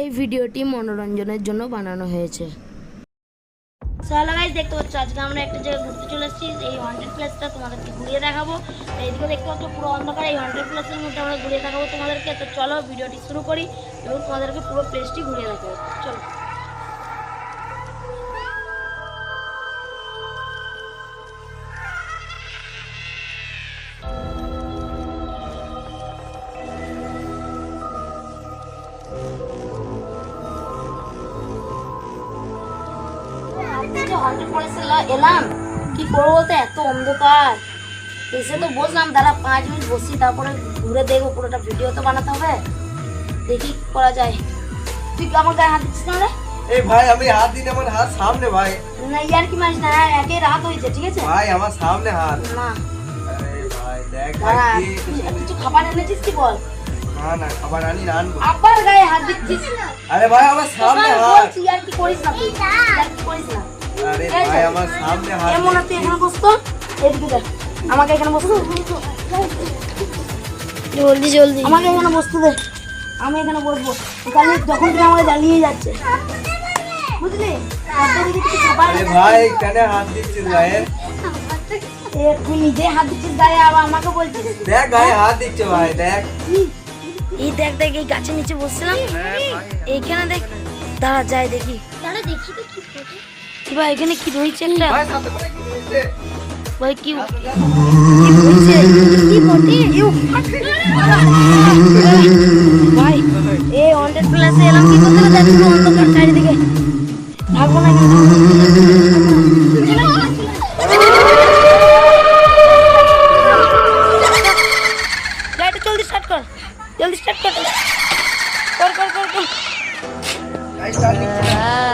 এই ভিডিওটি মনোরঞ্জনের জন্য বানানো হয়েছে। গাইস দেখতে পাচ্ছ, আজকে আমরা একটা জায়গায় ঘুরতে চলে এসেছি, এই হান্ড্রেড প্লেসটা তোমাদেরকে ঘুরিয়ে দেখাবো। এইদিকে দেখতে পাচ্ছ, পুরো অন্ধকার, এই হান্ড্রেড প্লেসের মধ্যে আমরা ঘুরিয়ে দেখাবো তোমাদেরকে। তো চলো, ভিডিওটি শুরু করি, এবং তোমাদেরকে পুরো প্লেসটি ঘুরিয়ে দেখাবো। চলো। হান্ড্রেড প্লেসে এলাম। কি করব বলতে এত অন্ধকার। এসে তো বসলাম দাঁড়া পাঁচ মিনিট বসি তারপরে ঘুরে দেখব পুরোটা ভিডিও তো বানাতে হবে। দেখি করা যায়। তুই আমার গায়ে হাত দিচ্ছিস না রে? এই ভাই আমি হাত দিন আমার হাত সামনে ভাই। না ইয়ার কি মানিস না একে রাত হয়েছে ঠিক আছে? ভাই আমার সামনে হাত। না। কিছু খাবার এনেছিস কি বল? না না খাবার আনি আবার গায়ে হাত দিচ্ছিস? আরে ভাই আমার সামনে হাত। বলছি ইয়ার কি করিস না তুই? ইয়ার কি করিস না? আরে আছে? ভাই আমার সামনে হাত এমন তুই এখানে বসতো? এদিকে দেখ আমাকে এখানে বসতো জলদি জলদি। আমাকে এখানে বসতে দে। আমি এখানে বসবো। তাহলে যখন তুমি আমাকে জ্বালিয়ে যাচ্ছে। বুঝলি? তারপরে যদি কিছু খাবার আরে ভাই কেন হাত দিচ্ছিস গায়ে? তুই নিজে হাত দিচ্ছিস গায়ে আবার আমাকে বলছিস দেখ গায়ে হাত দিচ্ছে ভাই দেখ। এই দেখ দেখ এই গাছের নিচে বসছিলাম। এইখানে দেখ। দাঁড়া যাই দেখি। তাহলে দেখি তো কি কি ভাই এখানে কি রয়েছে একটা? ভাই কি ভাই কি ভাই এই হান্ড্রেড প্লাসে এলাম কি করতে দেখ অন্ধকার চারিদিকে। থাকব না গাড়িটা জলদি স্টার্ট কর। জলদি স্টার্ট কর। I'm sorry.